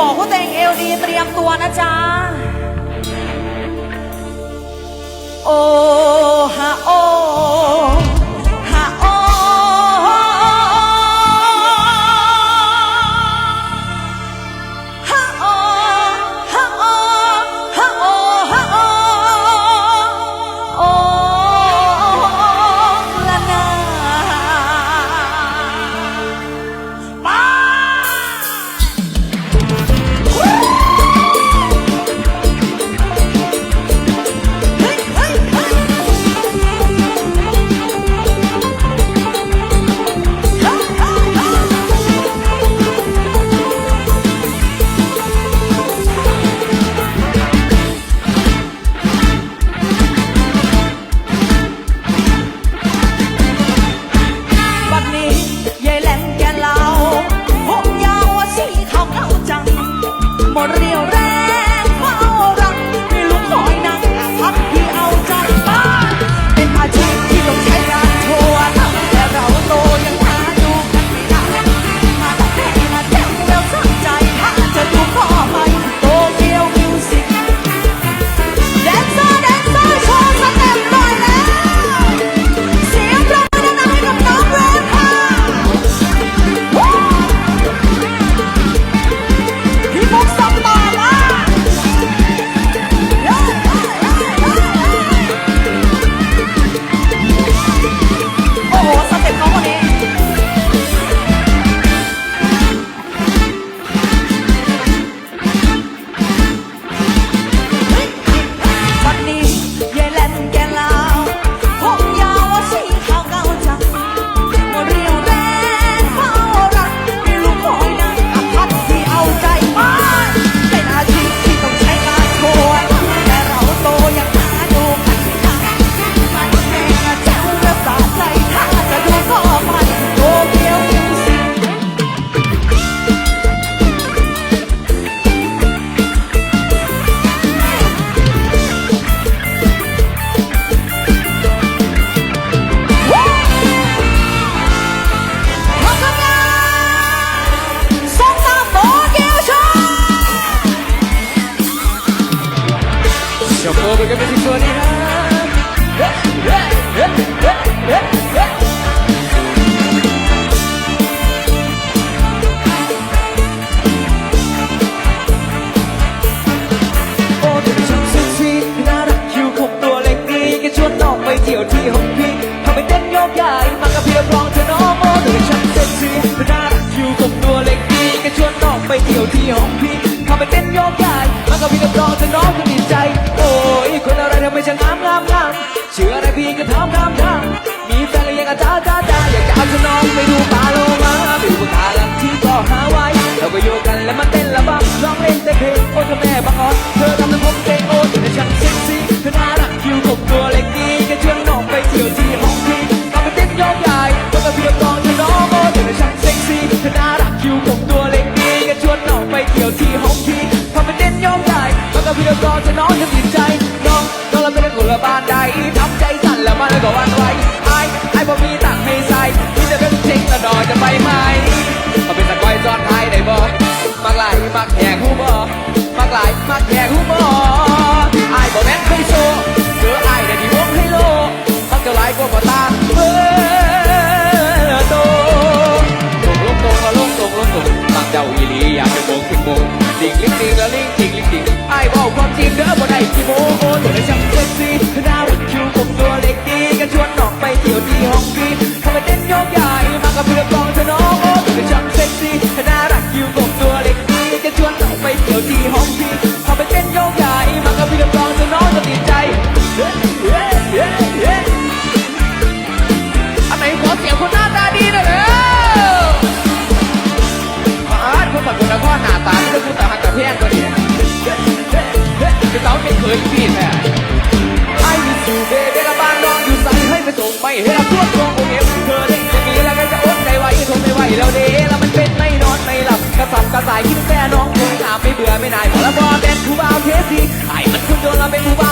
บอกว่าตัวเองเอลดีเตรียมตัวนะจ๊ะ โอฮะโอ ที่ของพี่เข้าไปเต้นโยกย้ายมันก็พี่กับน้องจะน้องก็ดีใจ โอ้ยคนอะไรทำให้ฉันงามงามงามเชื่ออะไรพี่ก็ทำทำ ดิงลิงลิงแล้วลิงดิงลิงดิงไอ้บอกความจริงเด้อบ่ได้ที่โม้โหเธอช่างเซ็กซี่หน้าหุ่นคิวผมตัวเล็กดีกันชวนออกไปเที่ยวที่ห้องบีทำไมเต้นโยกยา กระสายคิดแต่น้องคงถามไม่เบื่อไม่นายขอละบอเป็นผู้บ่าวเทสีไอ้มันคุณโดนเราเป็นผู้บ่าว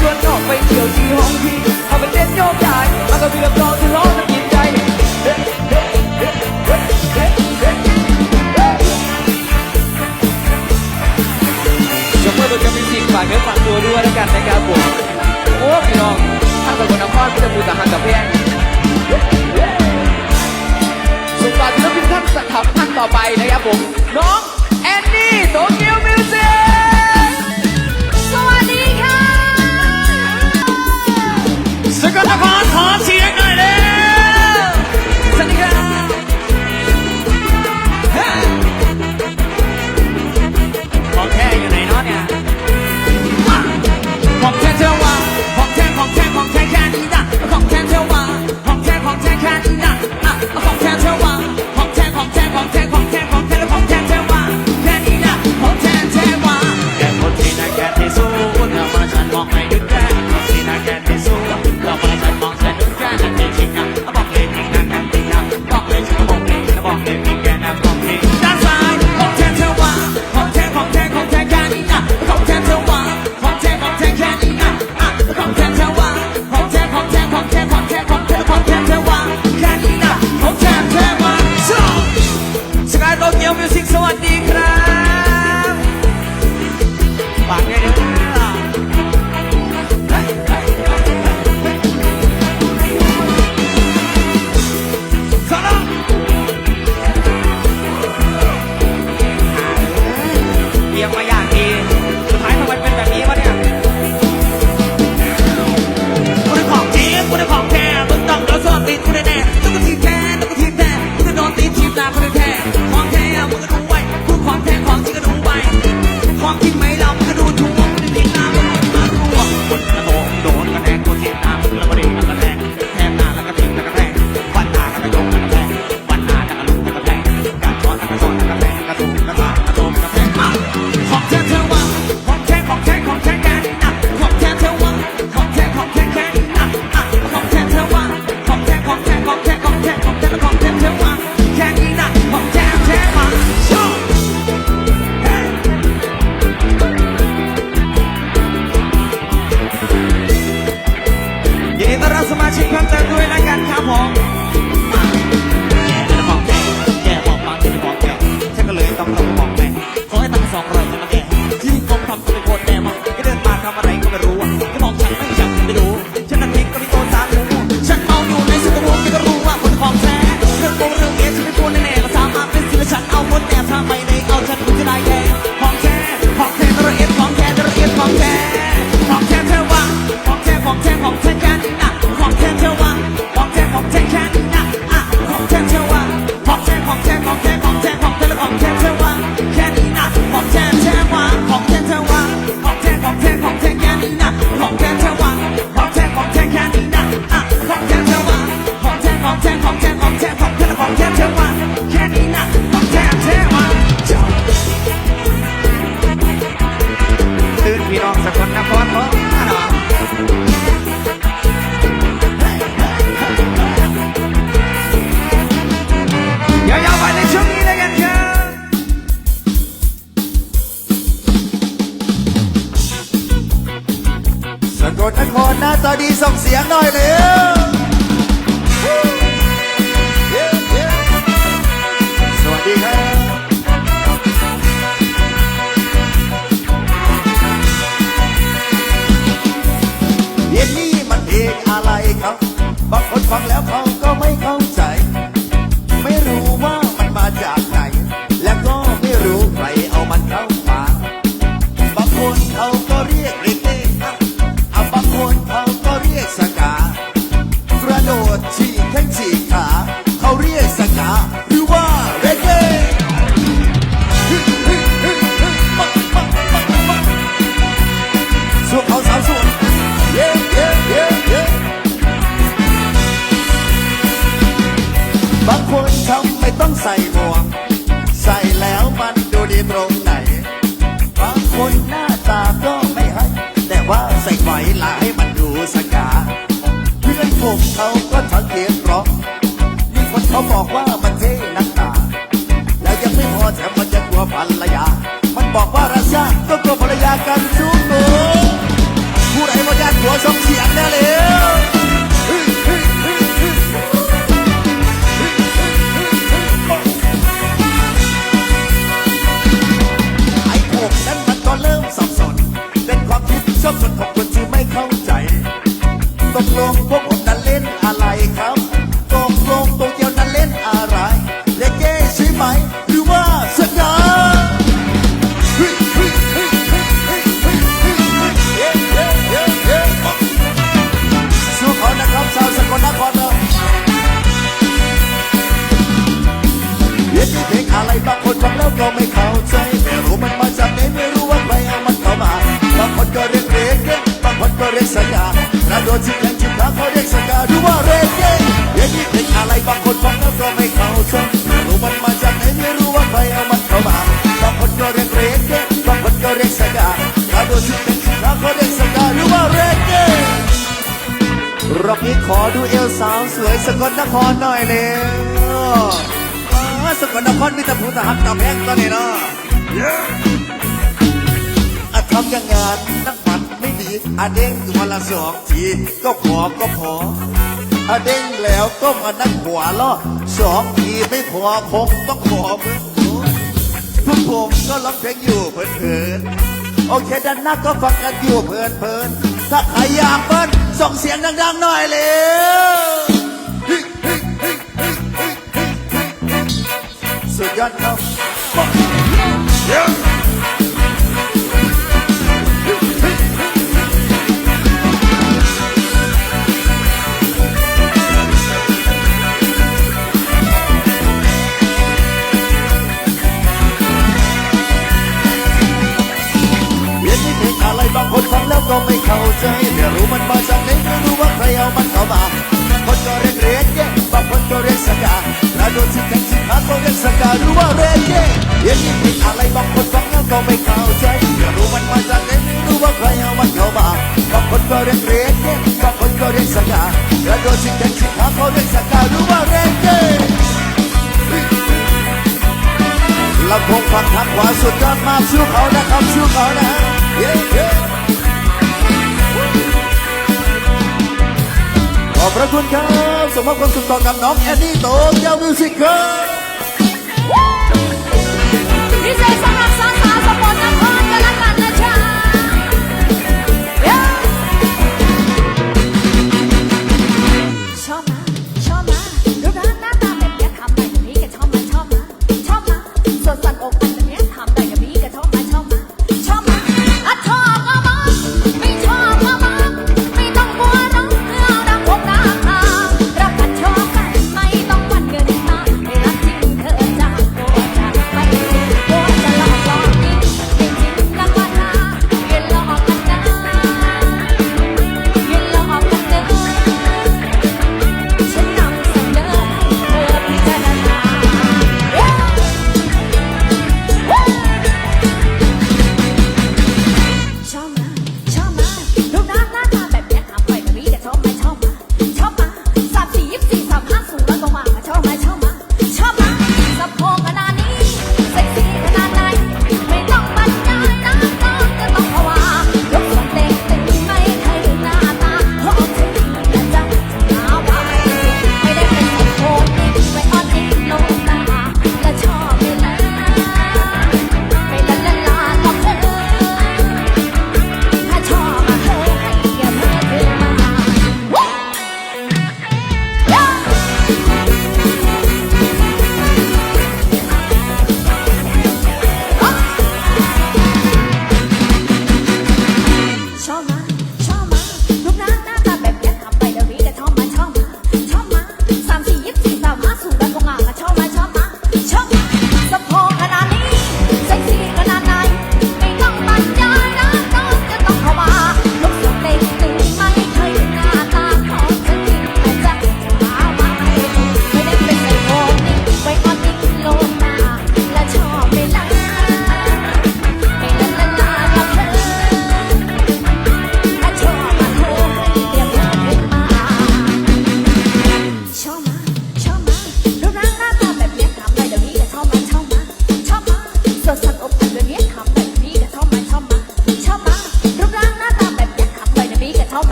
ชวนน้องไปเที่ยวที่ห้องพี่เอาไปเต้นโยกย้ายมันก็มีลำกลองที่ร้องมันยินใจเฮ้เฮ้เฮ้กมือเป็นกังใจากเนื้อฝากตัวด้วยแล้วกันในะครับผมโอ้พี่น้องถ้าเป็นคนนครก็จะมือตะหันตะแพงส่งฝากศิลท่านสักขับท่านต่อไปนะครับผมน้องแอนนี่โตเกียวมิวสิก ก็ถ้า เสียมันจะกลัวภรรยา มันบอกว่ารักชาก็กลัวภรรยากันชุกตัวผู้ใดมาแยากหัวสองเสียง ดดชิงแข่งชิงขาเขาเรียกสกาหรือว่าเรเก้เรียนที่เพลงอะไรบางคนฟังแล้วก็ไม่เข้าใจรู้มันมาจากไหนไม่รู้ว่าใครเอามันเข้ามาบางคนก็เรียกเรเก้บางคนก็เรียกสกากระโดดชิงแข่งชิงขาเขาเรียกสกาหรือว่าเรเก้รอบนี้ขอดูเอวสาวสวยสกลนครหน่อยเลยสกลนครมีแต่ผู้ทหารตะแพงตอนนี้เนาะทำอย่างงานนัก อะเด้งวันละสองทีก็ขอก็พออะเด้งแล้วก็มานั่งหัวล้อสองทีไม่พอคงต้องขอเหมือนพวกผมก็ร้องเพลงอยู่เพลินๆโอเคด้านหน้าก็ฟังกันอยู่เพลินๆถ้าใครอยากเบิ้ลส่งเสียงดังๆหน่อยเร็วสุดยอดครับเก็ไม่เข้าใจไม่รู้มันมาจากไหนไม่รู้ว่าใครเอามันเข้ามาบางคนก็เรียกเรนเก้บางคนก็เรียกสกากระโดดชิงแข่งชิงขาก็เรียกสกาหรือว่าเรนเก้เรียนนี่เพลงอะไรบางคนฟังแล้วก็ไม่เข้าใจไม่รู้มันมาจากไหนไม่รู้ว่าใครเอามันเข้ามาบางคนก็เรียกเรนเก้บางคนก็เรียกสกากระโดดชิงแข่งชิงขาก็เรียกสกาหรือว่าเรนเก้ลำโพงฝั่งทางขวาสุดยอดมากสู้เขานะครับสู้เขานะเย้ ขอบพระคุณครับ สมมติความสุขต่อกับน้องแอนนี่โตเจ้ามิวสิกครับ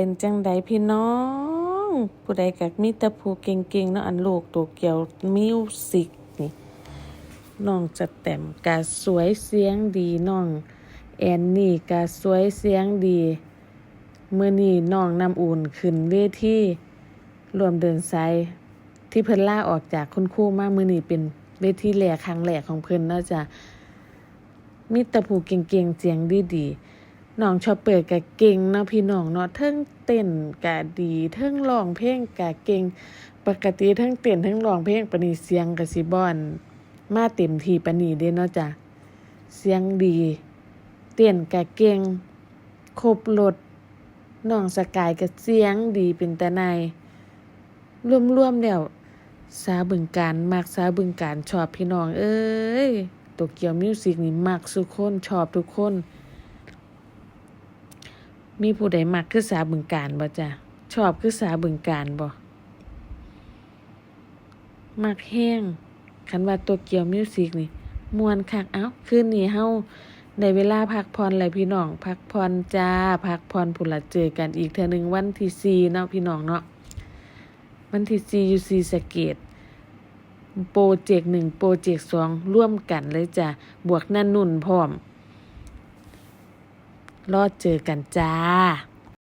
เป็นจังใดพี่น้อง ผู้ใดกักมีต่ผู้เก่งๆเนาะอันลูกตัวเกี่ยวมิวสิกนี่น้องจะแต้มกะสวยเสียงดีน้อง แอนนี่กะสวยเสียงดีเมื่อนี้น้องนำอุ่นขึ้นเวทีรวมเดินสายที่เพิ่นล่าออกจากคุณครูมาเมื้อนี้เป็นเวทีแรกครั้งแรกของเพิ่นเนาะจ้ะมีต่ผู้เก่งๆเสียงดีๆ น้องชอบเปิดกะเก่งเนาะพี่น้องเนาะเทิงเต้นกะดีเทิงร้องเพลงกะเก่งปกติเทิงเต้นเทิงร้องเพลงปนีเสียงกะสิบอน มาเต็มทีปนีเด้เนาะจ้ะเสียงดี เต้นกะเก่งครบรถน้องสกายกะเสียงดีเป็นตาในรวมๆแล้วสาบึงการมักสาบึงการชอบพี่น้อง เอ้ยโตเกียวมิวสิกนี่มักสุกคนชอบทุกคน มีผู้ใดมักคือสาบึงการบ่จ้ะชอบคือสาบึงการบ่มักแห้งคันว่าตัวเกียวมิวสิกนี่มวนคักเอ้าคืนนี้เฮาได้เวลาพักผ่อนแล้วพี่น้อง พักผ่อนจ้าพักผ่อนพุ่นละเจอกันอีกเทื่อหนึงวันที่สี่เนาะพี่น้องเนาะวันที่สี่อยู่ซีสะเกตโปรเจกต์หนึ่งโปรเจกต์สองร่วมกันเลยจ้ะบวกนั่นนุ่นพร้อม รอดเจอกันจ้า